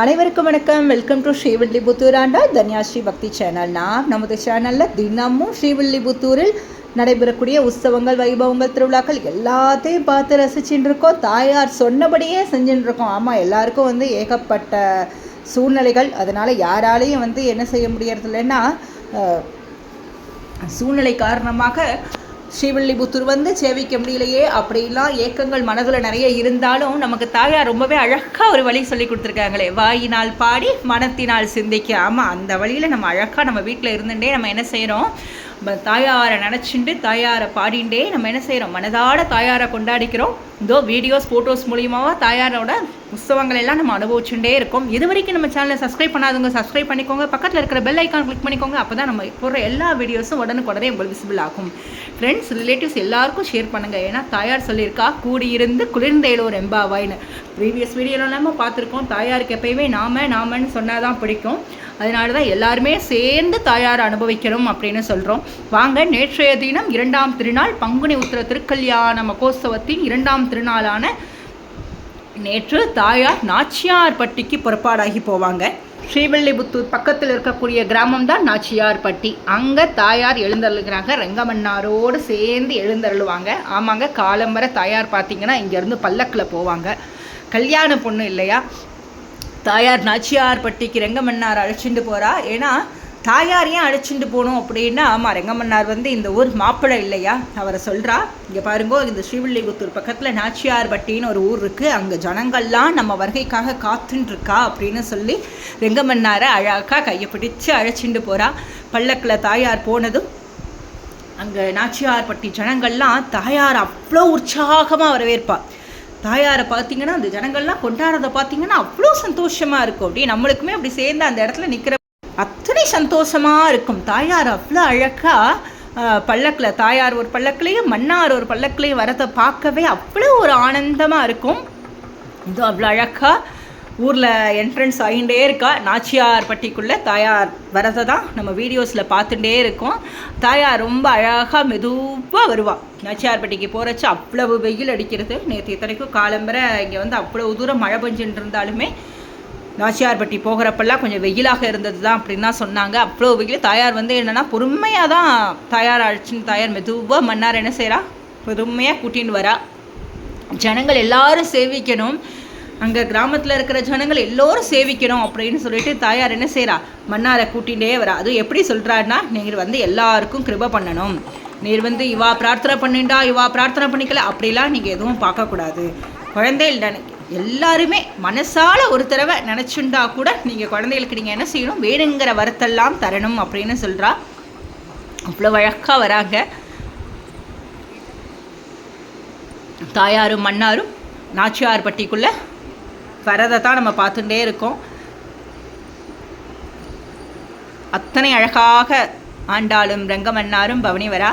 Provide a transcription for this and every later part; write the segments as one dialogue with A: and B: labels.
A: அனைவருக்கும் வணக்கம். Welcome to Srivilliputhur ஆண்டா தன்யாஸ்ரீ பக்தி சேனல் நான் நமது சேனலில் தினமும் ஸ்ரீவில்லிபுத்தூரில் நடைபெறக்கூடிய உற்சவங்கள் வைபவங்கள் திருவிழாக்கள் எல்லாத்தையும் பார்த்து ரசிச்சுட்டு இருக்கோம் தாயார் சொன்னபடியே செஞ்சுட்டு இருக்கோம் ஆமாம் எல்லாருக்கும் வந்து ஏகப்பட்ட சூழ்நிலைகள். அதனால் யாராலையும் வந்து என்ன செய்ய முடியறதில்லைன்னா சூழ்நிலை காரணமாக ஸ்ரீவில்லிபுத்தூர் வந்து சேவிக்க முடியலையே அப்படிலாம் ஏக்கங்கள் மனதில் நிறைய இருந்தாலும் நமக்கு தாயார் ரொம்பவே அழகாக ஒரு வழி சொல்லி கொடுத்துருக்காங்களே. வாயினால் பாடி மனத்தினால் சிந்திக்க. ஆமாம் அந்த வழியில் நம்ம அழகாக நம்ம வீட்டில் இருந்துட்டே நம்ம என்ன செய்கிறோம் தாயாரை நினச்சிண்டு தாயாரை பாடிண்டே நம்ம என்ன செய்கிறோம் மனதாட தாயாரை கொண்டாடிக்கிறோம். இதோ வீடியோஸ் ஃபோட்டோஸ் மூலியமாக தாயாரோட உற்சவங்கள் எல்லாம் நம்ம அனுபவிச்சுட்டே இருக்கோம். இது வரைக்கும் நம்ம சேனலை சப்ஸ்கிரைப் பண்ணாதவங்க சப்ஸ்கிரைப் பண்ணிக்கோங்க. பக்கத்தில் இருக்கிற பெல் ஐக்கான் கிளிக் பண்ணிக்கோங்க. அப்போ தான் நம்ம போடுற எல்லா வீடியோஸும் உடனுக்குடனே உங்களுக்கு விசிபிள் ஆகும். ஃப்ரெண்ட்ஸ் ரிலேட்டிவ்ஸ் எல்லாருக்கும் ஷேர் பண்ணுங்கள் ஏன்னா தாயார் சொல்லியிருக்கா கூடியிருந்து குளிர்ந்தேலோர் எம்பாவாய்னு ப்ரீவியஸ் வீடியோவில் நம்ம பார்த்துருக்கோம். தாயாருக்கு எப்பயுமே நாம நாமன்னு சொன்னால் தான் பிடிக்கும். அதனால தான் எல்லாருமே சேர்ந்து தாயார் அனுபவிக்கணும் அப்படின்னு சொல்கிறோம் வாங்க நேற்றைய தினம் இரண்டாம் திருநாள் பங்குனி உத்திர திருக்கல்யாண மகோத்சவத்தின் இரண்டாம் திருநாளான நேற்று தாயார் நாச்சியார்பட்டிக்கு புறப்பாடாகி போவாங்க. ஸ்ரீவில்லிபுத்தூர் பக்கத்தில் இருக்கக்கூடிய கிராமம் தான் நாச்சியார்பட்டி அங்கே தாயார் எழுந்தருளுகிறாங்க. ரெங்கமன்னாரோடு சேர்ந்து எழுந்தருளுவாங்க. ஆமாங்க காலம்பர தாயார் பார்த்தீங்கன்னா இங்கேருந்து பல்லக்கில் போவாங்க. கல்யாண பொண்ணு இல்லையா? தாயார் நாச்சியார்பட்டிக்கு ரெங்கமன்னார் அழைச்சிட்டு போகிறா ஏன்னா தாயார் ஏன் அழைச்சிட்டு போகணும் அப்படின்னா ஆமாம் ரெங்கமன்னார் வந்து இந்த ஊர் மாப்பிள்ளை இல்லையா? அவரை சொல்கிறா இங்கே பாருங்கோ இந்த ஸ்ரீவில்லிபுத்தூர் பக்கத்தில் நாச்சியார்பட்டின்னு ஒரு ஊர் இருக்குது அங்கே ஜனங்கள்லாம் நம்ம வருகைக்காக காத்துன்னு இருக்கா அப்படின்னு சொல்லி ரெங்கமன்னாரை அழகாக கையை பிடிச்சு அழைச்சிட்டு போகிறா பல்லக்கில் தாயார் போனதும் அங்கே நாச்சியார்பட்டி ஜனங்கள்லாம் தாயார் அவ்வளோ உற்சாகமாக வரவேற்பாள் தாயாரை பார்த்தீங்கன்னா அந்த ஜனங்கள்லாம் கொண்டாடுறதை பார்த்தீங்கன்னா அவ்வளோ சந்தோஷமாக இருக்கும். அப்படியே நம்மளுக்குமே அப்படி சேர்ந்து அந்த இடத்துல நிற்கிற அத்தனை சந்தோஷமாக இருக்கும். தாயார் அவ்வளோ அழகாக பல்லக்கில் தாயார் ஒரு பல்லக்கிலையும் மன்னார் ஒரு பல்லக்கிலையும் வரதை பார்க்கவே அவ்வளோ ஒரு ஆனந்தமாக இருக்கும். இது அவ்வளோ அழகாக ஊரில் என்ட்ரன்ஸ் ஆகிண்டே இருக்கா. நாச்சியார்பட்டிக்குள்ளே தாயார் வரதை தான் நம்ம வீடியோஸில் பார்த்துட்டே இருக்கோம். தாயார் ரொம்ப அழகாக மெதுவாக வருவாள் நாச்சியார்பட்டிக்கு போகிறச்சு அவ்வளவு வெயில் அடிக்கிறது. நேற்று இத்தனைக்கும் காலம்பரை இங்கே வந்து அவ்வளவு தூரம் மழை பெஞ்சுட்டு இருந்தாலுமே நாச்சியார்பட்டி போகிறப்பெல்லாம் கொஞ்சம் வெயிலாக இருந்தது தான் அப்படின்னு தான் சொன்னாங்க. அவ்வளோ வெயில். தாயார் வந்து என்னென்னா பொறுமையாக தான் தாயார் அழைச்சின்னு தாயார் மெதுவாக மன்னார் என்ன செய்கிறா பொறுமையாக கூட்டின்னு வரா. ஜனங்கள் எல்லாரும் சேவிக்கணும். அங்கே கிராமத்தில் இருக்கிற ஜனங்கள் எல்லோரும் சேவிக்கணும் அப்படின்னு சொல்லிட்டு தாயார் என்ன செய்கிறா மன்னாரை கூட்டிகிட்டே வரா. அது எப்படி சொல்கிறாருன்னா நீங்கள் வந்து எல்லாருக்கும் கிருப பண்ணணும். நீர் வந்து இவா பிரார்த்தனை பண்ணிண்டா இவா பிரார்த்தனை பண்ணிக்கல. அப்படிலாம் நீங்கள் எதுவும் பார்க்கக்கூடாது. குழந்தை எல்லாருமே மனசால ஒரு தடவை நினச்சுண்டா கூட நீங்கள் குழந்தைகளுக்கு நீங்கள் என்ன செய்யணும்? வேணுங்கிற வரத்தெல்லாம் தரணும் அப்படின்னு சொல்கிறா அவ்வளோ வழக்காக வராங்க. தாயாரும் மன்னாரும் நாச்சியார்பட்டிக்குள்ளே வரதை தான் நம்ம பார்த்துட்டே இருக்கோம். அத்தனை அழகாக ஆண்டாளும் ரங்கமன்னாரும் பவனி வரா.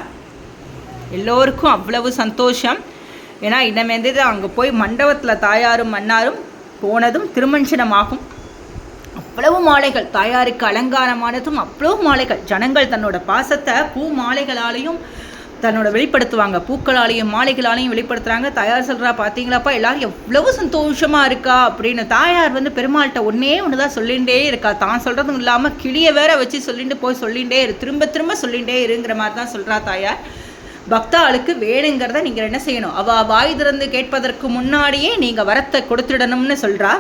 A: எல்லோருக்கும் அவ்வளவு சந்தோஷம். ஏன்னா இன்னமேந்து அங்கே போய் மண்டபத்தில் தாயாரும் மன்னாரும் போனதும் திருமஞ்சனமாகும். அவ்வளவு மாலைகள் தாயாருக்கு அலங்காரமானதும் அவ்வளவு மாலைகள். ஜனங்கள் தன்னோட பாசத்தை பூ மாலைகளாலையும் தன்னோட வெளிப்படுத்துவாங்க. பூக்களாலையும் மாலைகளாலையும் வெளிப்படுத்துகிறாங்க தாயார் சொல்கிறா பார்த்தீங்களாப்பா எல்லாரும் எவ்வளவு சந்தோஷமாக இருக்கா? அப்படின்னு தாயார் வந்து பெருமாள்கிட்ட ஒன்றே ஒன்று தான் சொல்லிகிட்டே இருக்கா. தான் சொல்கிறதும் இல்லாமல் கிளியை வேற வச்சு சொல்லிட்டு போய் சொல்லிகிட்டே இரு திரும்ப திரும்ப சொல்லிகிட்டே இருங்கிற மாதிரி தான் சொல்கிறா தாயார். பக்தாளுக்கு வேணுங்கிறத நீங்கள் என்ன செய்யணும்? அவள் வாய் திறந்து கேட்பதற்கு முன்னாடியே நீங்கள் வரத்தை கொடுத்துடணும்னு சொல்கிறா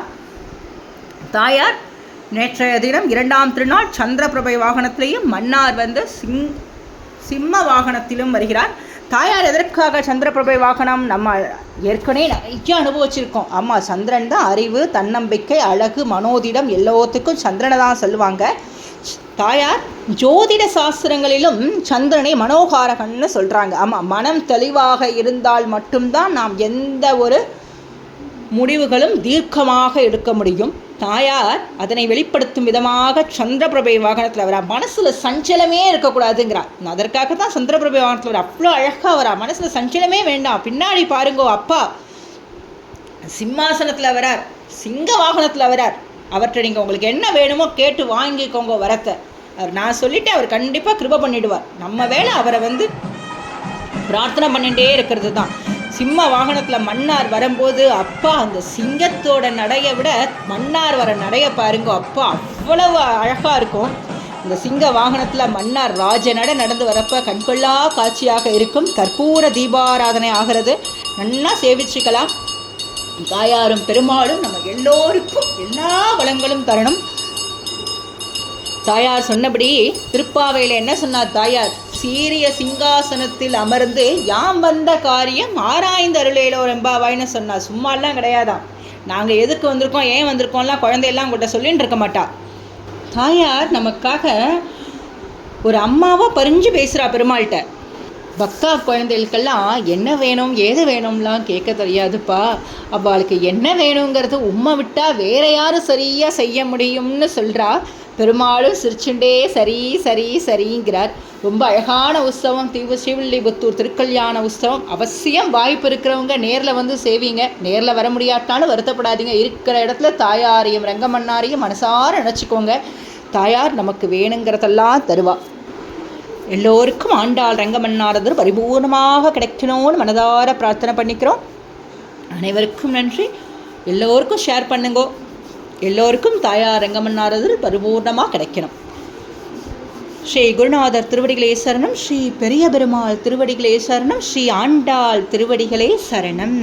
A: தாயார் நேற்றைய தினம் இரண்டாம் திருநாள் சந்திரபிரபை வாகனத்திலையும் மன்னார் வந்து சிங் சிம்ம வாகனத்திலும் வருகிறார். தாயார் எதற்காக சந்திரபிரபை வாகனம் நம்ம ஏற்கனவே நிறைய அனுபவிச்சிருக்கோம். ஆமாம் சந்திரன் தான் அறிவு தன்னம்பிக்கை அழகு மனோதிடம் எல்லாத்துக்கும் சந்திரனை தான் சொல்லுவாங்க. தாயார் ஜோதிட சாஸ்திரங்களிலும் சந்திரனை மனோகாரகன்னு சொல்கிறாங்க ஆமாம் மனம் தெளிவாக இருந்தால் மட்டும்தான் நாம் எந்த ஒரு முடிவுகளும் தீர்க்கமாக எடுக்க முடியும். தாயார் அதனை வெளிப்படுத்தும் விதமாக சந்திரபிரபை வாகனத்தில் வரா. மனசில் சஞ்சலமே இருக்கக்கூடாதுங்கிறார். அதற்காக தான் சந்திரபிரபை வாகனத்தில் வர. அவ்வளோ அழகாக வரா. மனசில் சஞ்சலமே வேண்டாம். பின்னாடி பாருங்கோ அப்பா. சிம்மாசனத்தில் வரார். சிங்க வாகனத்தில் வரார். அவர்கிட்ட நீங்கள் உங்களுக்கு என்ன வேணுமோ கேட்டு வாங்கிக்கோங்க வரத்தை. அவர் நான் சொல்லிவிட்டு அவர் கண்டிப்பாக கிருப பண்ணிவிடுவார் நம்ம வேலை அவரை வந்து பிரார்த்தனை பண்ணிகிட்டே இருக்கிறது தான் சிம்ம வாகனத்தில் மன்னார் வரும்போது அப்பா அந்த சிங்கத்தோட நடையை விட மன்னார் வர நடையை பாருங்க அப்பா அவ்வளவு அழகாக இருக்கும். இந்த சிங்க வாகனத்தில் மன்னார் ராஜ நட நடந்து வரப்ப கண்கொள்ளா காட்சியாக இருக்கும். கற்பூர தீபாராதனை ஆகிறது. நல்லா சேவிச்சுக்கலாம். தாயாரும் பெருமாளும் நம்ம எல்லோருக்கும் எல்லா வளங்களும் தரணும். தாயார் சொன்னபடி திருப்பாவையில் என்ன சொன்னார் தாயார்? சீரிய சிங்காசனத்தில் அமர்ந்து யாம் வந்த காரியம் ஆராய்ந்து அருளேலோ ரெம்பாவாய்னு சொன்னார். சும்மாலாம் கிடையாதாம். நாங்கள் எதுக்கு வந்திருக்கோம் ஏன் வந்திருக்கோம்லாம் குழந்தையெல்லாம் உங்கள்கிட்ட சொல்லின்னு இருக்க மாட்டா. தாயார் நமக்காக ஒரு அம்மாவாக பறிஞ்சு பேசுகிறா பெருமாள்கிட்ட. பக்தா குழந்தைகளுக்கெல்லாம் என்ன வேணும் ஏது வேணும்லாம் கேட்க தெரியாதுப்பா. அவளுக்கு என்ன வேணுங்கிறது உம்மை விட்டால் வேற யாரும் சரியாக செய்ய முடியும்னு சொல்கிறா பெருமாளும் சிரிச்சுண்டே சரி சரி சரிங்கிறார். ரொம்ப அழகான உற்சவம் தீவு ஸ்ரீவில்லிபுத்தூர் திருக்கல்யாண உற்சவம். அவசியம் வாய்ப்பு இருக்கிறவங்க நேரில் வந்து சேவிங்க. நேரில் வர முடியாட்டாலும் வருத்தப்படாதீங்க. இருக்கிற இடத்துல தாயாரையும் ரங்கமன்னாரையும் மனசார நினச்சிக்கோங்க. தாயார் நமக்கு வேணுங்கிறதெல்லாம் தருவாள் எல்லோருக்கும் ஆண்டாள் ரங்கமன்னாரதர் பரிபூர்ணமாக கிடைக்கணும்னு மனதார பிரார்த்தனை பண்ணிக்கிறோம். அனைவருக்கும் நன்றி. எல்லோருக்கும் ஷேர் பண்ணுங்கோ. எல்லோருக்கும் தாயார் ரங்கமன்னாரதர் பரிபூர்ணமாக கிடைக்கணும். ஸ்ரீ குருநாதர் திருவடிகளே சரணம். ஸ்ரீ பெரிய பெருமாள் திருவடிகளே சரணம். ஸ்ரீ ஆண்டாள் திருவடிகளே சரணம்.